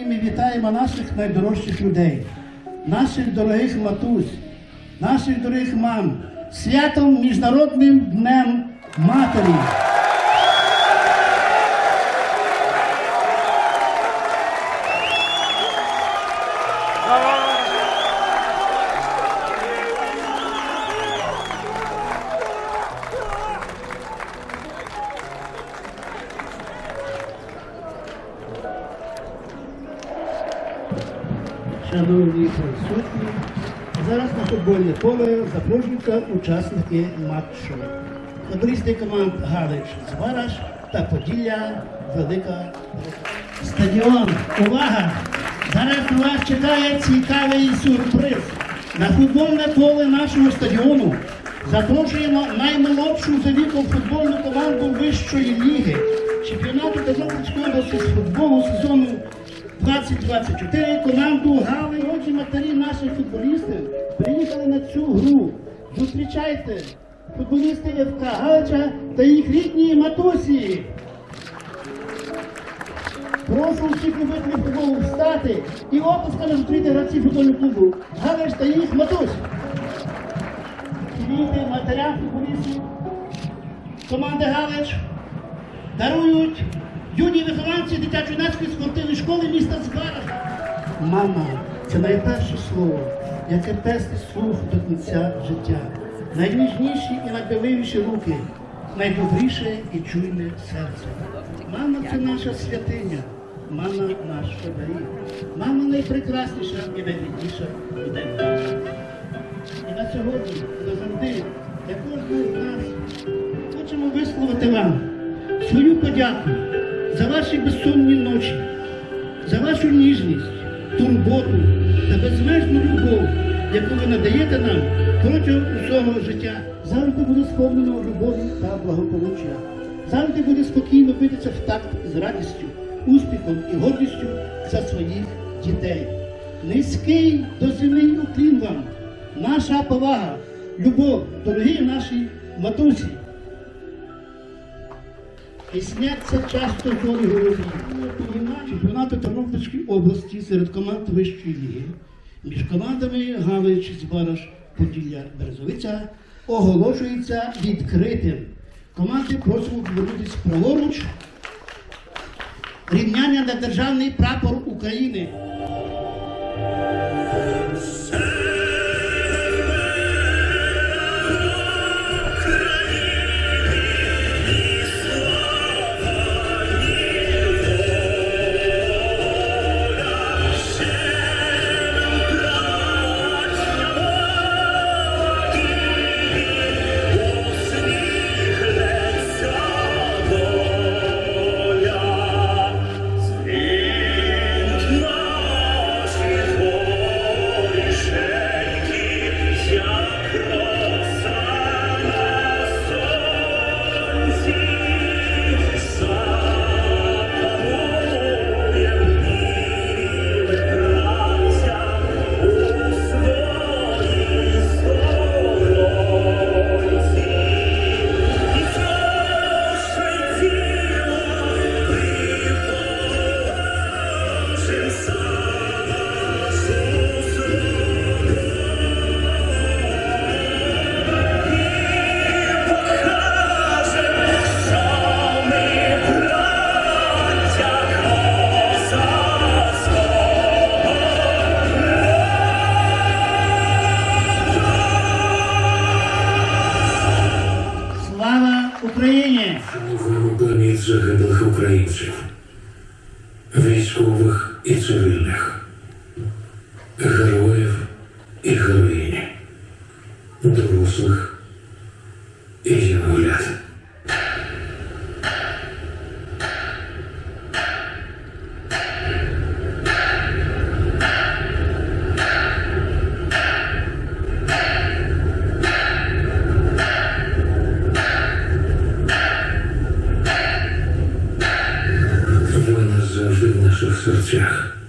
згадуємо наших найдорожчих людей, наших дорогих матусь, наших дорогих мам, святом Міжнародним днем матері. Шановні присутні, зараз на футбольне поле запрошуються учасники матчу. Футболісти команд Галич Звараш та Поділля Велика Стадіон. Увага! Зараз вас чекає цікавий сюрприз. На футбольне поле нашого стадіону запрошуємо наймолодшу за віком футбольну команду вищої ліги чемпіонату Тернопільської області з футболу сезону 2024 команду Гали Роджі матері наших футболістів приїхали на цю гру. Зустрічайте футболісти ФК Галича та їх рідні матусі. Прошу всіх любителів футболу встати і оплесками зустріти гравців футбольного клубу Галич та їх матусь. Квіти матерям футболістів команди Галич дарують юні вихованці дитячо-юнацької спортивної школи міста Звара. Мама це найперше слово, яке пестить слух до кінця життя. Найніжніші і найбеливіші руки, найдобріше і чуйне серце. Мама це наша святиня, мама наш оберіг. Мама найпрекрасніша і найрідніша людина. І на сьогодні, і назавжди, для кожного з нас хочемо висловити вам свою подяку за ваші безсонні ночі, за вашу ніжність, турботу та безмежну любов, яку ви надаєте нам протягом усього життя. Завжди буде сповнено любові та благополуччя. Завжди буде спокійно битися в такт з радістю, успіхом і гордістю за своїх дітей. Низький доземний уклін вам, наша повага, любов, дорогі наші матусі. І сняться часто зорі голові. Чемпіонату Тернопільської області серед команд вищої ліги між командами Галич, Збараш, Поділля, Березовиця оголошується відкритим. Команди просимо повернутися праворуч. Рівняння на державний прапор України. Українців, військових і цивільних, героїв і героїні, дорослих і янголят. Ви назавжди в наших серцях.